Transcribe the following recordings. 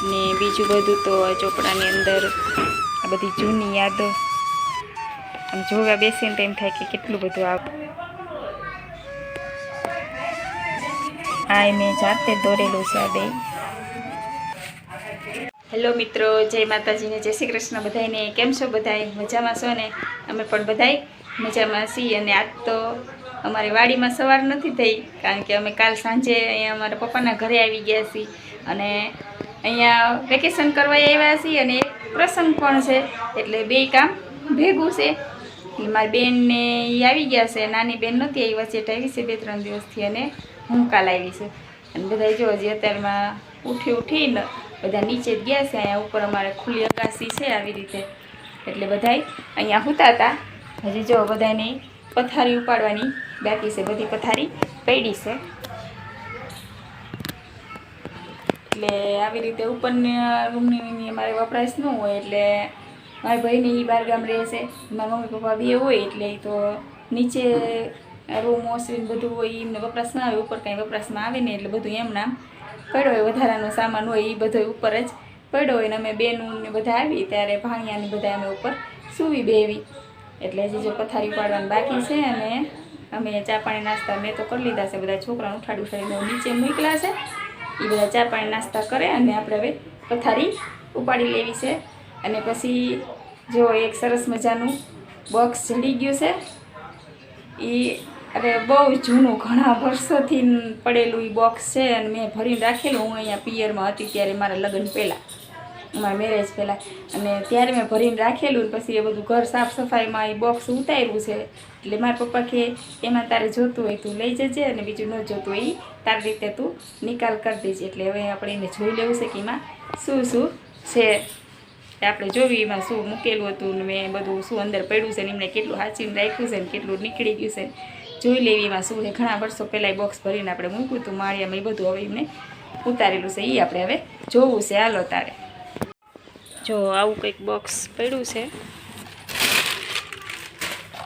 ને બીજું બધું તો ચોપડાની અંદર આ બધી જૂની યાદો. આમ જોવા બેસીને તો એમ થાય કે કેટલું બધું આવ આ મેં જાતે દોરેલું છે આ હેલો મિત્રો, જય માતાજીને જય શ્રી કૃષ્ણ બધાને કેમ છો બધાય? મજામાં છો ને? અમે પણ બધાય મજામાં છીએ. અને આજ તો અમારી વાડીમાં સવાર નથી થઈ, કારણ કે અમે કાલ સાંજે અહીંયા અમારા પપ્પાના ઘરે આવી ગયા છીએ. અને અહીંયા વેકેશન કરવા આવ્યા છીએ અને એક પ્રસંગ પણ છે, એટલે બે કામ ભેગું છે. મારી બેનને આવી ગયા છે, નાની બેન નહોતી આવી, વચ્ચે આવી છે બે ત્રણ દિવસથી અને હું કાલ આવી છું. અને બધા જો હજી અત્યારમાં ઉઠી ઉઠીને બધા નીચે જ ગયા છે, અહીંયા ઉપર અમારે ખુલ્લી અગાસી છે આવી રીતે. એટલે બધાય અહીંયા સૂતા હતા. હજી જો બધાની પથારી ઉપાડવાની બાકી છે, બધી પથારી પડી છે. એટલે આવી રીતે ઉપરની રૂમની અમારે વપરાશ ન હોય એટલે મારા ભાઈને એ બાર ગામ રહે છે મારા મમ્મી પપ્પા બે હોય એટલે એ તો નીચે રૂમ ઓસરીને બધું હોય એમને વપરાશ ના આવે, ઉપર કાંઈ વપરાશમાં આવે ને એટલે બધું એમના પડ્યો હોય વધારાનો સામાન હોય એ બધો ઉપર જ પડ્યો હોય ને અમે બેનું ને બધા આવી ત્યારે ભાણિયાને બધા અમે ઉપર સૂવી બેવી એટલે હજી જો પથારી પાડવાનું બાકી છે અને અમે ચા પાણી નાસ્તા મેં તો કરી લીધા છે, બધા છોકરાને ઉઠાડી ઉઠાડીને નીચે મોકલ્યા છે. એ બધા ચા પાણી નાસ્તા કરે અને આપણે હવે પથારી ઉપાડી લેવી છે. અને પછી જો એક સરસ મજાનું બોક્સ જડી ગયું છે. એ અરે બહુ જૂનું ઘણા વર્ષોથી પડેલું એ બોક્સ છે અને મેં ભરીને રાખેલું. હું અહીંયા પિયરમાં હતી ત્યારે મારા લગ્ન પહેલાં. મારા મેરેજ પહેલાં. અને ત્યારે મેં ભરીને રાખેલું ને પછી એ બધું ઘર સાફ સફાઈમાં એ બોક્સ ઉતાર્યું છે. એટલે મારા પપ્પા કે એમાં તારે જોતું હોય તું લઈ જજે અને બીજું ન જોતું હોય તારી રીતે તું નિકાલ કરી દેજે. એટલે હવે આપણે એને જોઈ લેવું છે કે એમાં શું શું છે. આપણે જોયું એમાં શું મૂકેલું હતું ને મેં બધું શું અંદર પડ્યું છે ને એમને કેટલું હાંચીને રાખ્યું છે ને કેટલું નીકળી ગયું છે જોઈ લેવી એમાં શું છે. ઘણા વર્ષો પહેલાં એ બોક્સ ભરીને આપણે મૂક્યું હતું, માળિયામાં એ બધું હવે એમને ઉતારેલું છે. એ આપણે હવે જોવું છે. હાલો તારે. જો આવું કંઈક બોક્સ પડ્યું છે.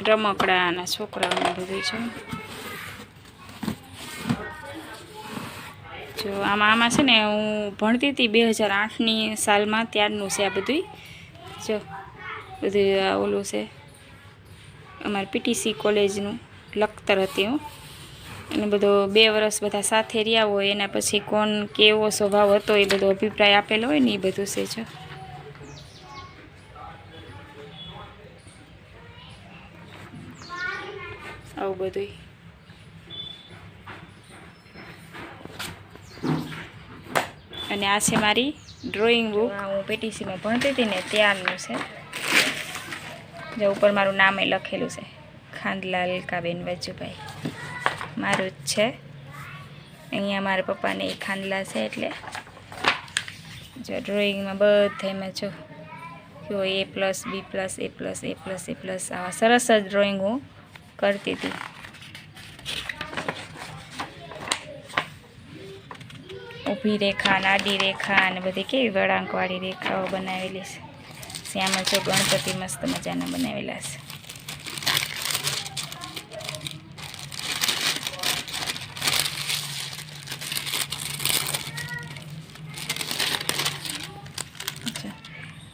રમકડાના છોકરાઓને બધું છે. જો આમાં આમાં છે ને હું ભણતી હતી બે હજાર આઠની સાલમાં ત્યારનું છે આ બધું જો બધું આ ઓલું છે. અમારે પીટીસી કોલેજનું લખતર હતી હું. અને બધો બે વર્ષ બધા સાથે રહ્યા હોય એના પછી કોણ કેવો સ્વભાવ હતો એ બધો અભિપ્રાય આપેલો હોય ને એ બધું છે જો. આવું બધું અને આ છે મારી ડ્રોઈંગ બુક હું પીટીસીમાં ભણતી હતી ને ત્યારનું છે. જે ઉપર મારું નામે લખેલું છે. ખાંદલાલ કાબેન વજુભાઈ. મારું જ છે. અહીંયા મારા પપ્પાને એ ખાંદલા છે એટલે જો ડ્રોઈંગમાં બધા મેં જો જો A plus B plus A plus A plus A plus આવા સરસ જ ડ્રોઈંગ હું કરતી હતી. ઊભી રેખા આડી રેખા અને બધી કેવી વળાંકવાળી રેખાઓ બનાવેલી છે. શ્યામલ જો ગણપતિ મસ્ત મજાના બનાવેલા છે.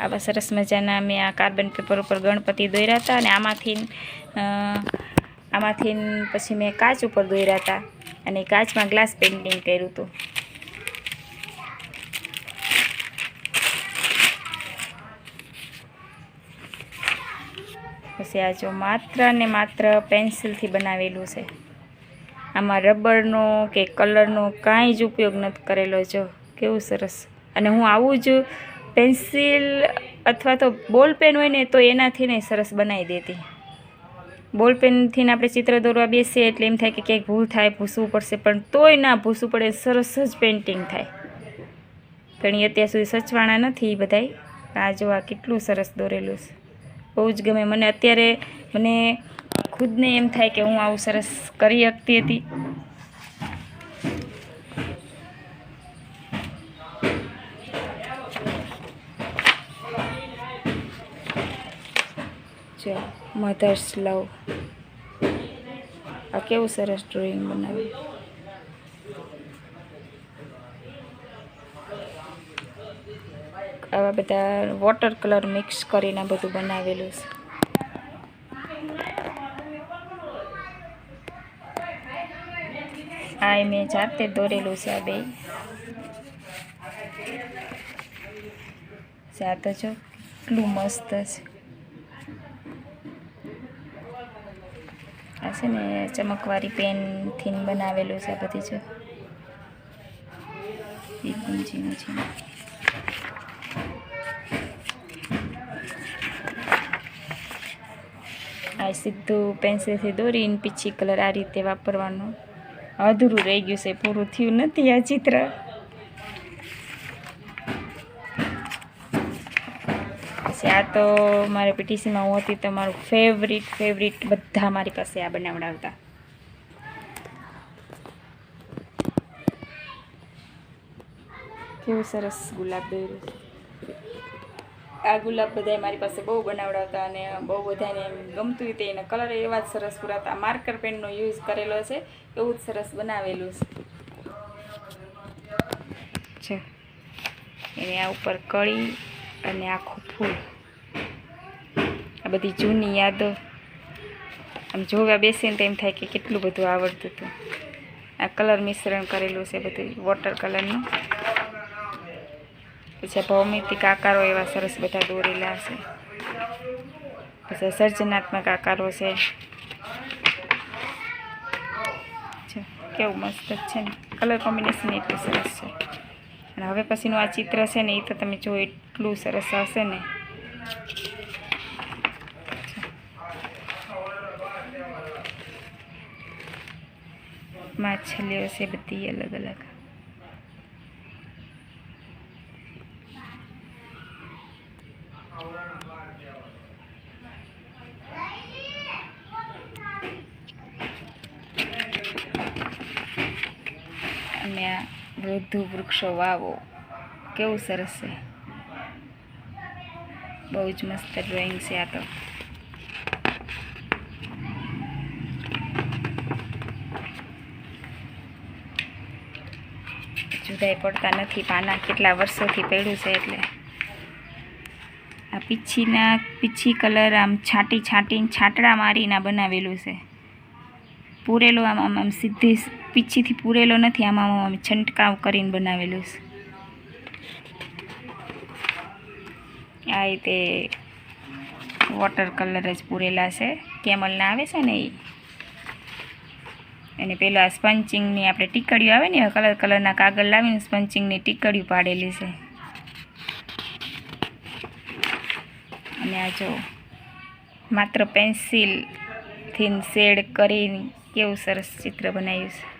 આવા સરસ મજાના મેં આ કાર્બન પેપર ઉપર ગણપતિ દોર્યા હતા અને આમાંથી આમાંથી પછી મેં કાચ ઉપર દોર્યા હતા અને કાચમાં ગ્લાસ પેઇન્ટિંગ કર્યું હતું. પછી આ જો માત્ર ને માત્ર પેન્સિલથી બનાવેલું છે. આમાં રબરનો કે કલરનો કાંઈ જ ઉપયોગ નથી કરેલો જો. કેવું સરસ. અને હું આવું જ પેન્સિલ અથવા તો બોલ પેન હોય ને તો એનાથી નહીં સરસ બનાવી દેતી. બોલ પેનથી આપણે ચિત્ર દોરવા બેસીએ એટલે એમ થાય કે ક્યાંક ભૂલ થાય, ભૂસવું પડશે, પણ તોય ના ભૂસવું પડે, સરસ જ પેઇન્ટિંગ થાય. ઘણી અત્યાર સુધી સચવાણા નથી બધાય. આ જો આ કેટલું સરસ દોરેલું છે. બહુ જ ગમે. મને અત્યારે મને ખુદને એમ થાય કે હું આવું સરસ કરી શકતી હતી. જો. મધર્સ લવ આ કેવું સરસ ડ્રોઈંગ બનાવ્યું? આવા બધા વોટર કલર મિક્સ કરીને બધું બનાવેલું છે. આ મેં જાતે દોરેલું છે આ બે. આ તો જો કેટલું મસ્ત છે. આ છે ને ચમકવાળી પેનથી બનાવેલું છે આ બધી જો આ સીધું પેન્સિલથી દોરીને, પીછી કલર આ રીતે વાપરવાનો. અધૂરું રહી ગયું છે, પૂરું થયું નથી આ ચિત્ર. પછી આ તો મારે પીટીસીમાં હું હતી તો મારું ફેવરિટ ફેવરિટ બધા મારી પાસે આ બનાવડાવતા. કેવું સરસ ગુલાબ દોર્યું. આ ગુલાબ બધાય મારી પાસે બહુ બનાવડાવતા અને બહુ બધાને ગમતું તે એના કલર એવા જ સરસ પુરાતા માર્કર પેનનો યુઝ કરેલો છે. એવું જ સરસ બનાવેલું છે. છે એને આ ઉપર કળી અને આખું ફૂલ. બધી જૂની યાદો. આમ જોવા બેસીને તો એમ થાય કે કેટલું બધું આવડતું હતું. આ કલર મિશ્રણ કરેલું છે બધું વોટર કલરનું પછી ભૌમિતિક આકારો એવા સરસ બધા દોરેલા છે. પછી સર્જનાત્મક આકારો છે. કેવું મસ્ત છે ને. કલર કોમ્બિનેશન એટલું સરસ છે. અને હવે પછીનું આ ચિત્ર છે ને, એ તો તમે જો એટલું સરસ હશે ને. માછલીઓ છે બધી અલગ અલગ. અને આ વૃદ્ધ વૃક્ષો, વાવો, કેવું સરસ છે. બહુ જ મસ્ત ડ્રોઈંગ છે આ તો. જુદાઈ પડતા નથી પાના કેટલા વર્ષોથી પડ્યું છે એટલે. આ પીછીના, પીછી કલર આમ છાંટી છાંટીને છાંટડા મારીને બનાવેલું છે. પૂરેલો આમ આમ આમ સીધી પીછીથી પૂરેલો નથી, આમ આમ છંટકાવ કરીને બનાવેલું છે. આ રીતે વોટર કલર જ પૂરેલા છે. કેમલના આવે છે ને એ અને પેલું આ સ્પંચિંગની આપણે ટીકડીઓ આવે ને, કલર કલરના કાગળ લાવીને સ્પંચિંગની ટીકડીઓ પાડેલી છે. અને આ જો માત્ર પેન્સિલથી શેડ કરીને કેવું સરસ ચિત્ર બનાવ્યું છે.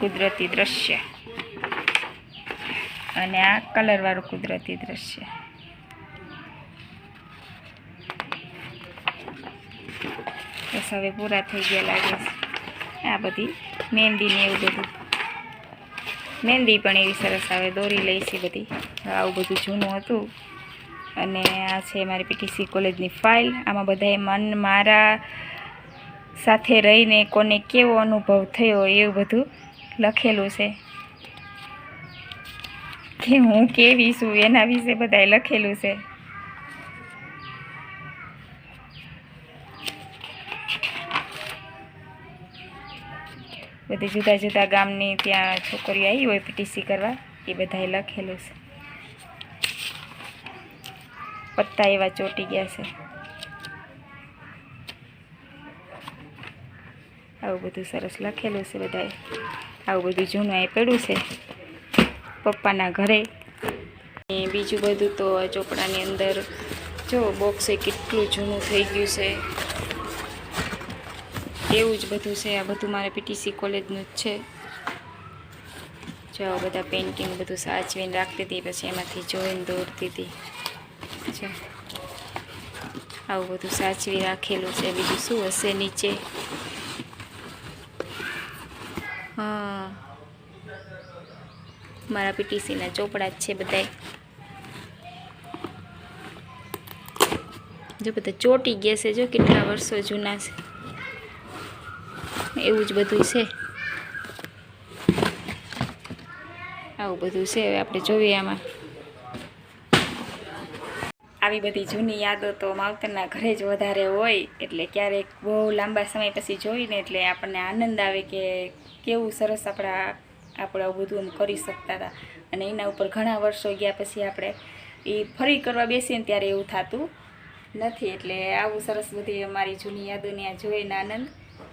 કુદરતી દ્રશ્ય. અને આ કલરવાળું કુદરતી દ્રશ્ય. બસ હવે પૂરા થઈ ગયા લાગે છે. આ બધી મહેંદી ને એવું બધું. મહેંદી પણ એવી સરસ આવે, દોરી લઈ છે બધી. આવું બધું જૂનું હતું. અને આ છે મારી પીટીસી કોલેજની ફાઇલ. આમાં બધાએ મન મારા સાથે રહીને કોને કેવો અનુભવ થયો એવું બધું લખેલું છે. કે હું કેવી છું એના વિશે બધાએ લખેલું છે. બધી જુદા જુદા ગામની ત્યાં છોકરીઓ આવી હોય પીટીસી કરવા. એ બધાએ લખેલું છે. પત્તા એવા ચોટી ગયા છે. આવું બધું સરસ લખેલું છે બધાએ. આવું બધું જૂનું એ પડ્યું છે. પપ્પાના ઘરે. બીજું બધું તો ચોપડાની અંદર જો બોક્સ કેટલું જૂનું થઈ ગયું છે. એવું જ બધું છે, આ બધું મારે પીટીસી કોલેજનું જ છે. જો આ બધા પેઇન્ટિંગ બધું સાચવીને રાખતી હતી, પછી એમાંથી જોઈને દોરતી હતી. આવું બધું સાચવી રાખેલું છે. બીજું શું હશે નીચે? હા. મારા પીટીસીના ચોપડા જ છે બધાય. જો બધા ચોટી ગયા છે, જો કેટલા વર્ષો જૂના છે. એવું જ બધું છે. આવું બધું છે હવે આપણે જોઈએ આમાં. આવી બધી જૂની યાદો તો માવતરના ઘરે જ વધારે હોય, એટલે ક્યારેક બહુ લાંબા સમય પછી જોઈને એટલે આપણને આનંદ આવે કે કેવું સરસ આપણા, આપણે આવું બધું એમ કરી શકતા હતા. અને એના ઉપર ઘણા વર્ષો ગયા પછી આપણે એ ફરી કરવા બેસીએને ત્યારે એવું થતું નથી, એટલે આવું સરસ બધી અમારી જૂની યાદોને આ જોઈને આનંદ.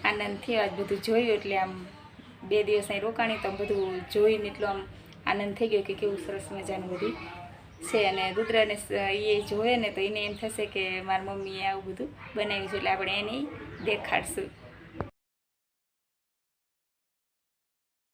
આનંદ થયો. આજ બધું જોયું એટલે આમ બે દિવસ અહીં રોકાણી તો બધું જોઈને એટલો આમ આનંદ થઈ ગયો કે કેવું સરસ મજાનું બધી છે. અને રુદ્રને એ જોવે ને તો એને એમ થશે કે મારી મમ્મીએ આવું બધું બનાવ્યું છે એટલે આપણે એને દેખાડશું.